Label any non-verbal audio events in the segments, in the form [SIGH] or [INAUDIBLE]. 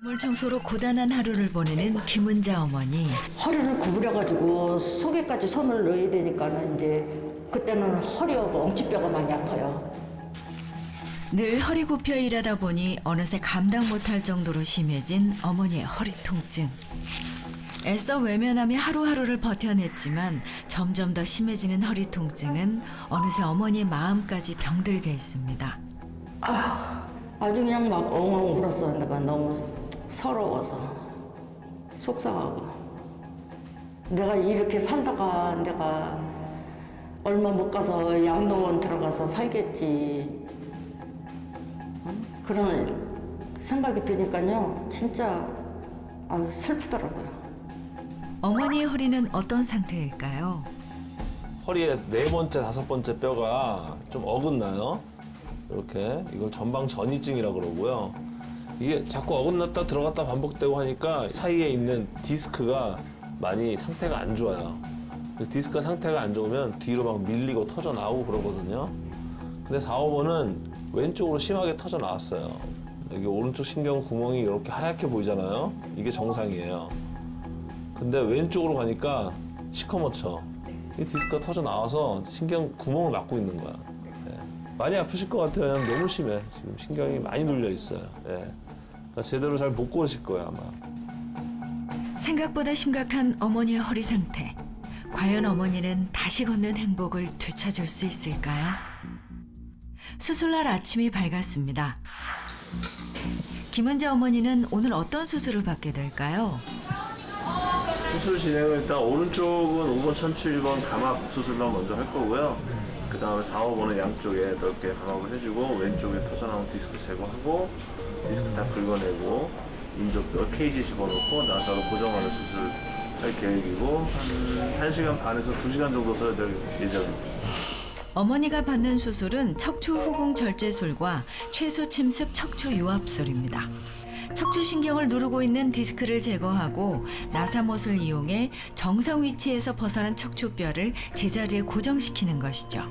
물청소로 고단한 하루를 보내는 김은자 어머니. 허리를 구부려가지고 속에까지 손을 넣어야 되니까는 이제 그때는 허리하고 엉치뼈가 많이 아파요. 늘 허리 굽혀 일하다 보니 어느새 감당 못할 정도로 심해진 어머니의 허리 통증. 애써 외면하며 하루하루를 버텨냈지만 점점 더 심해지는 허리 통증은 어느새 어머니의 마음까지 병들게 했습니다. 아주 그냥 막 엉엉 울었어. 내가 너무 서러워서 속상하고 내가 이렇게 살다가 내가 얼마 못 가서 양로원 들어가서 살겠지 응? 그런 생각이 드니까요 진짜 아유, 슬프더라고요. 어머니의 허리는 어떤 상태일까요? 허리에 네 번째, 다섯 번째 뼈가 좀 어긋나요. 이렇게 이걸 전방 전이증이라고 그러고요. 이게 자꾸 어긋났다 들어갔다 반복되고 하니까 사이에 있는 디스크가 많이 상태가 안 좋아요. 그 디스크 상태가 안 좋으면 뒤로 막 밀리고 터져 나오고 그러거든요. 근데 4, 5번은 왼쪽으로 심하게 터져 나왔어요. 여기 오른쪽 신경 구멍이 이렇게 하얗게 보이잖아요. 이게 정상이에요. 근데 왼쪽으로 가니까 시커멓죠. 이 디스크가 터져 나와서 신경 구멍을 막고 있는 거야. 예. 많이 아프실 것 같아요. 왜냐면 너무 심해. 지금 신경이 많이 눌려 있어요. 예. 그러니까 제대로 잘못 걸으실 거예요, 아마. 생각보다 심각한 어머니의 허리 상태. 과연 어머니는 다시 걷는 행복을 되찾을 수 있을까요? 수술날 아침이 밝았습니다. 김은자 어머니는 오늘 어떤 수술을 받게 될까요? 수술 진행은 일단 오른쪽은 5번 천추 1번 감압 수술만 먼저 할 거고요. 그 다음에 4, 5번은 양쪽에 넓게 감압을 해주고 왼쪽에 터져나온 디스크 제거하고 디스크 다 긁어내고 인조뼈 케이지 집어넣고 나사로 고정하는 수술 할 계획이고 한 1시간 반에서 2시간 정도 써야 될 예정입니다. 어머니가 받는 수술은 척추 후궁 절제술과 최소 침습 척추 유압술입니다. 척추 신경을 누르고 있는 디스크를 제거하고 나사못을 이용해 정상 위치에서 벗어난 척추뼈를 제자리에 고정시키는 것이죠.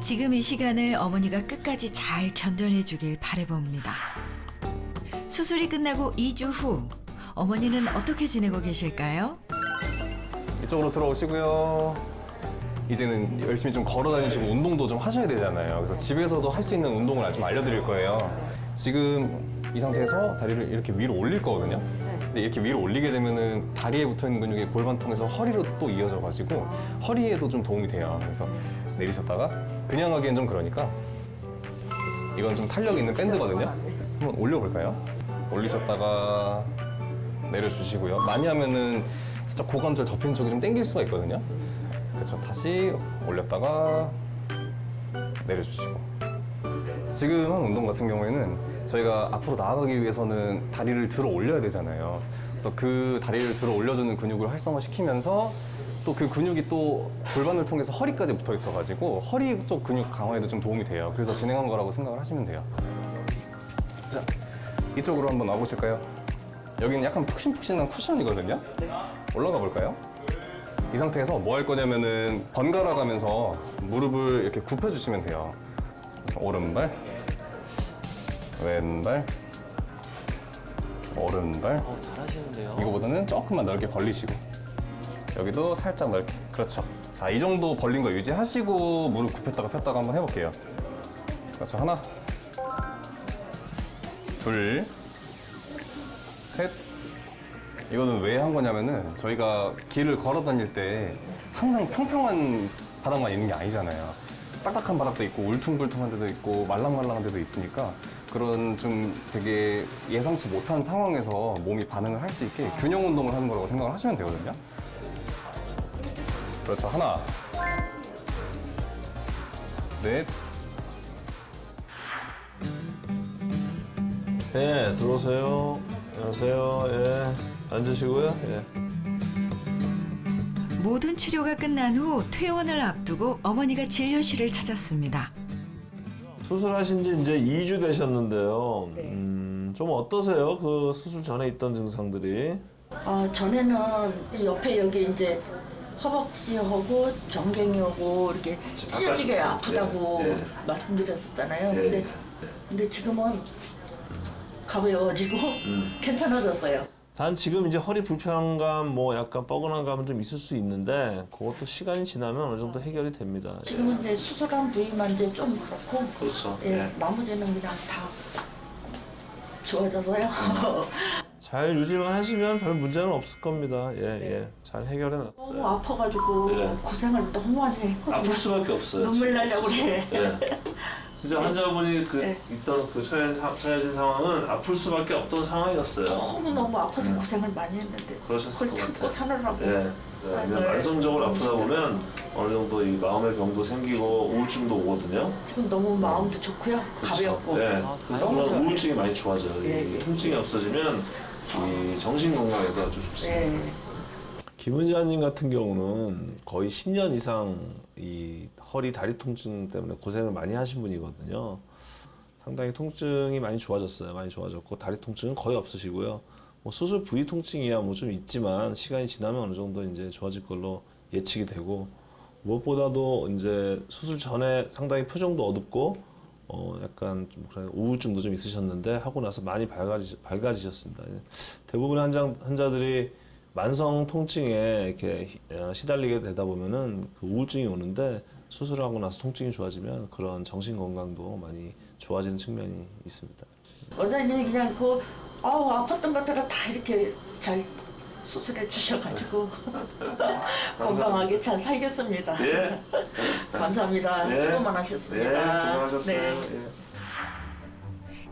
지금 이 시간을 어머니가 끝까지 잘 견뎌내 주길 바라봅니다. 수술이 끝나고 2주 후 어머니는 어떻게 지내고 계실까요? 이쪽으로 들어오시고요. 이제는 열심히 좀 걸어 다니시고 운동도 좀 하셔야 되잖아요. 그래서 집에서도 할 수 있는 운동을 좀 알려드릴 거예요. 지금 이 상태에서 다리를 이렇게 위로 올릴 거거든요. 근데 이렇게 위로 올리게 되면은 다리에 붙어 있는 근육이 골반 통해서 허리로 또 이어져 가지고 허리에도 좀 도움이 돼요. 그래서 내리셨다가 그냥 하기엔 좀 그러니까 이건 좀 탄력 있는 밴드거든요. 한번 올려볼까요? 올리셨다가 내려주시고요. 많이 하면은 살짝 고관절 접힌 쪽이 좀 당길 수가 있거든요. 그렇죠. 다시 올렸다가 내려주시고. 지금 한 운동 같은 경우에는 저희가 앞으로 나아가기 위해서는 다리를 들어 올려야 되잖아요. 그래서 그 다리를 들어 올려주는 근육을 활성화시키면서 또 그 근육이 또 골반을 통해서 허리까지 붙어 있어가지고 허리 쪽 근육 강화에도 좀 도움이 돼요. 그래서 진행한 거라고 생각을 하시면 돼요. 자, 이쪽으로 한번 와보실까요? 여기는 약간 푹신푹신한 쿠션이거든요. 올라가 볼까요? 이 상태에서 뭐 할 거냐면은 번갈아 가면서 무릎을 이렇게 굽혀 주시면 돼요. 오른발, 왼발, 오른발. 잘하시는데요. 이거보다는 조금만 넓게 벌리시고 여기도 살짝 넓게. 그렇죠. 자, 이 정도 벌린 거 유지하시고 무릎 굽혔다가 폈다가 한번 해볼게요. 그렇죠. 하나, 둘, 셋. 이거는 왜 한 거냐면은 저희가 길을 걸어 다닐 때 항상 평평한 바닥만 있는 게 아니잖아요. 딱딱한 바닥도 있고 울퉁불퉁한 데도 있고 말랑말랑한 데도 있으니까 그런 좀 되게 예상치 못한 상황에서 몸이 반응을 할 수 있게 균형 운동을 하는 거라고 생각을 하시면 되거든요. 그렇죠. 하나, 넷, 예, 들어오세요. 안녕하세요. 예. 앉으시고요. 예. 모든 치료가 끝난 후 퇴원을 앞두고 어머니가 진료실을 찾았습니다. 수술하신 지 이제 2주 되셨는데요. 네. 음, 좀 어떠세요? 그 수술 전에 있던 증상들이? 아, 전에는 이 옆에 여기 이제 허벅지하고 정갱이하고 이렇게 찢어지게 아프다고 네, 네. 말씀드렸었잖아요. 네. 근데 근데 지금은 가벼워지고 음. [LAUGHS] 괜찮아졌어요. 단 지금 이제 허리 불편감, 뭐 약간 뻐근한 감은 좀 있을 수 있는데 그것도 시간이 지나면 어느 정도 해결이 됩니다. 지금은 이제 수술한 부위만 이제 좀 그렇고 그렇죠. 예, 네. 나머지는 그냥 다 좋아져서요. [LAUGHS] 잘 유지만 하시면 별 문제는 없을 겁니다. 예, 예. 잘 해결해 너무 놨어요. 아파가지고 네. 고생을 너무 많이 했거든요. 아플 수밖에 없어요. 눈물 나려고 그래. 예. [LAUGHS] 진짜 환자분이 그 네. 있던 그 처해, 처해진 상황은 아플 수밖에 없던 상황이었어요. 너무 너무 아파서 고생을 많이 했는데 그러셨을 그걸 것 참고 같아요. 사느라고 예. 네. 이제 만성적으로 아프다 보면 어느 정도 이 마음의 병도 생기고 우울증도 오거든요. 지금 너무 마음도 좋고요. 가볍고 네. 너무 그런 좋아요. 우울증이 많이 좋아져요. 이 예, 예. 통증이 없어지면 이 정신 건강에도 아주 좋습니다. 네. 김은지아님 같은 경우는 거의 10년 이상 이 허리 다리 통증 때문에 고생을 많이 하신 분이거든요. 상당히 통증이 많이 좋아졌어요. 많이 좋아졌고 다리 통증은 거의 없으시고요. 뭐 수술 부위 통증이야 뭐 좀 있지만 시간이 지나면 어느 정도 이제 좋아질 걸로 예측이 되고 무엇보다도 이제 수술 전에 상당히 표정도 어둡고 어 약간 좀 우울증도 좀 있으셨는데 하고 나서 많이 밝아지, 밝아지셨습니다. 대부분의 환자, 환자들이 만성 통증에 이렇게 히- 어, 시달리게 되다 보면은 그 우울증이 오는데 수술하고 나서 통증이 좋아지면 그런 정신 건강도 많이 좋아지는 측면이 있습니다. 원장님이 그냥 그 아우 아팠던 것들을 다 이렇게 잘 수술해 주셔가지고 [LAUGHS] 건강하게 잘 살겠습니다. 예. [LAUGHS] 감사합니다. 예. 수고만 하셨습니다. 네.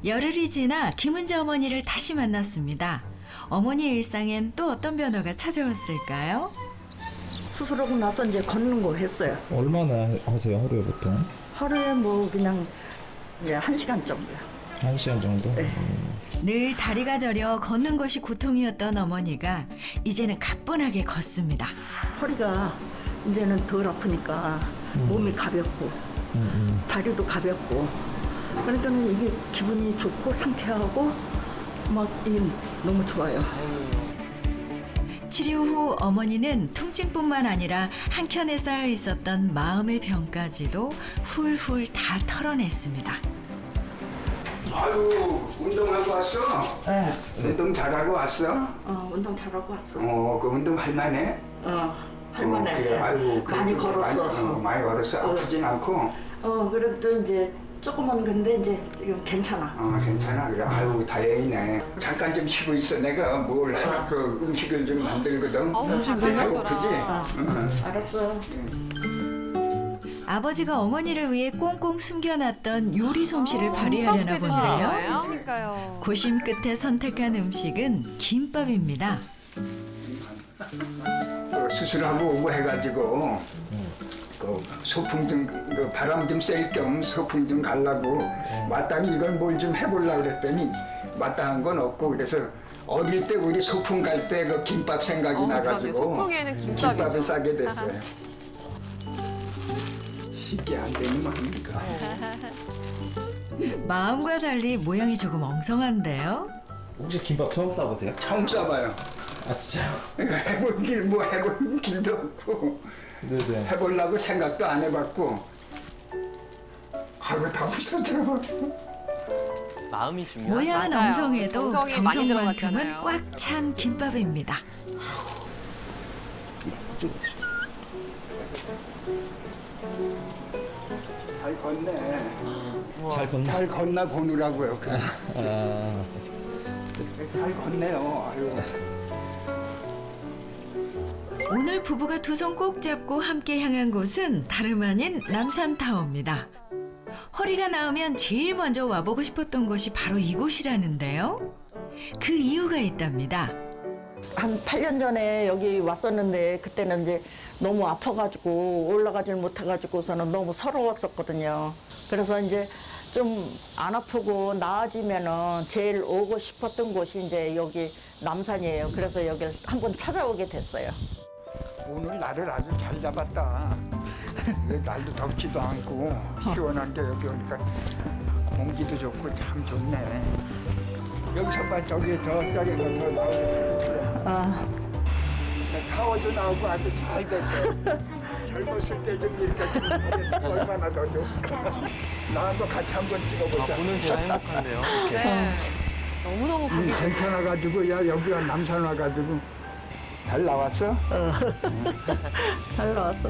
열흘이 지나 김은재 어머니를 다시 만났습니다. 어머니의 일상엔 또 어떤 변화가 찾아왔을까요? 수술하고 나서 이제 걷는 거 했어요. 얼마나 하세요 하루에 보통? 하루에 뭐 그냥 이제 한 시간 정도요. 한 시간 정도? 네. 늘 다리가 저려 걷는 것이 고통이었던 어머니가 이제는 가뿐하게 걷습니다. 허리가 이제는 덜 아프니까 몸이 가볍고 다리도 가볍고 그러니까 이게 기분이 좋고 상쾌하고 막 이게 너무 좋아요. 치료 후 어머니는 통증뿐만 아니라 한켠에 쌓여 있었던 마음의 병까지도 훌훌 다 털어냈습니다. 아유 운동하고 왔어? 네. 운동 잘하고 왔어? 어, 운동 잘하고 왔어. 어, 그 운동 할만해? 어, 할머니. 어, 그래, 아이고, 많이 그래도 걸었어. 많이, 어, 많이 걸었어. 아프진 않고. 어, 그래도 이제 조금은 근데 이제 지금 괜찮아. 어, 괜찮아. 그래. 아유, 다행이네. 잠깐 좀 쉬고 있어. 내가 뭘, 해, 그 음식을 좀 만들거든. 어우, 잘 배고프지? 아, 응. 알았어. 아버지가 어머니를 위해 꽁꽁 숨겨놨던 요리 솜씨를 발휘하려나 보는데요. 그러니까요. 고심 끝에 선택한 음식은 김밥입니다. 그 수술하고 오고 해가지고 그 소풍 좀, 그 바람 좀 쐴 겸 소풍 좀 가려고 마땅히 이걸 뭘 좀 해보려고 그랬더니 마땅한 건 없고 그래서 어릴 때 우리 소풍 갈 때 그 김밥 생각이 어. 나가지고 소풍에는 김밥이죠. 김밥을 싸게 됐어요. 쉽게 안 되는 말입니까? [LAUGHS] 마음과 달리 모양이 조금 엉성한데요. 혹시 김밥 처음 싸보세요? 처음 싸봐요. 아 진짜요? [LAUGHS] 해본 길 뭐 해본 길도 없고 네네 해보려고 생각도 안 해봤고 아이고 다 부서져. 마음이 중요하죠. 모양은 맞아요. 엉성해도 정성이 많이 정성만큼은 들어갔잖아요. 꽉 찬 김밥입니다. 잘 걷네. 잘 걷나? 잘 걷나 보느라고요. 그. [LAUGHS] 아 잘 걷네요. 아유. 오늘 부부가 두 손 꼭 잡고 함께 향한 곳은 다름 아닌 남산타워입니다. 허리가 나오면 제일 먼저 와보고 싶었던 곳이 바로 이곳이라는데요. 그 이유가 있답니다. 한 8년 전에 여기 왔었는데 그때는 이제 너무 아파가지고 올라가질 못해가지고서는 너무 서러웠었거든요. 그래서 이제 좀 안 아프고 나아지면은 제일 오고 싶었던 곳이 이제 여기 남산이에요. 그래서 여기를 한번 찾아오게 됐어요. 오늘 날을 아주 잘 잡았다. 근데 날도 덥지도 않고 시원한 게 여기 오니까 공기도 좋고 참 좋네. 여기서 봐 저기 저쪽에서 더 나오고 아, 타워도 나오고 아주 잘 됐어. 젊었을 때 좀 이렇게 좀 했으면 얼마나 더 좋을까. 나도 같이 한번 찍어보자. 보는 제가 행복한데요. 네. 너무너무 음, 괜찮아 가지고 야 여기가 남산 와 가지고 잘 나왔어? [LAUGHS] 잘 나왔어.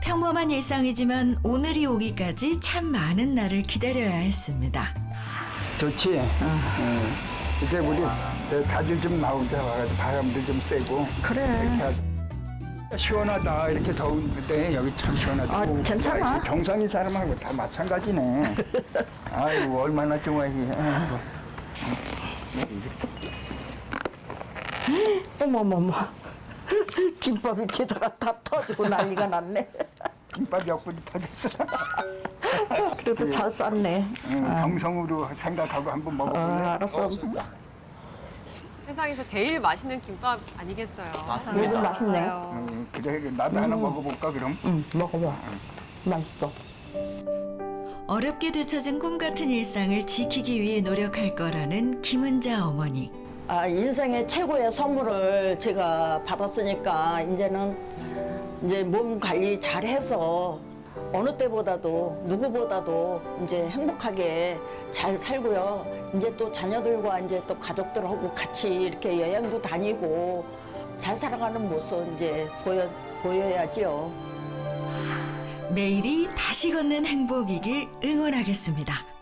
평범한 일상이지만 오늘이 오기까지 참 많은 날을 기다려야 했습니다. 좋지. 응. 이제 우리 저 자주 좀 나오자 와가지고 바람도 좀 쐬고. 그래. 이렇게 하자. 시원하다 이렇게 더운데 여기 참 시원하다. 아, 오, 괜찮아. 와, 경상이 사람하고 다 마찬가지네. [LAUGHS] 아이고 얼마나 좋아해. 아이고. 어머머머. 김밥이 게다가 다 터지고 난리가 났네. 김밥 옆구리 터졌어. 그래도 잘 쌌네. 응, 정성으로 생각하고 한번 먹어볼래? 아, 알았어. 세상에서 제일 맛있는 김밥 아니겠어요. 요즘 맛있네. 응, 그래 나도 하나 먹어볼까 그럼? 응, 먹어봐. 맛있어. 어렵게 되찾은 꿈 같은 일상을 지키기 위해 노력할 거라는 김은자 어머니. 아, 인생의 최고의 선물을 제가 받았으니까 이제는 이제 몸 관리 잘 해서 어느 때보다도 누구보다도 이제 행복하게 잘 살고요. 이제 또 자녀들과 이제 또 가족들하고 같이 이렇게 여행도 다니고 잘 살아가는 모습 이제 보여 보여야지요. 매일이 다시 걷는 행복이길 응원하겠습니다.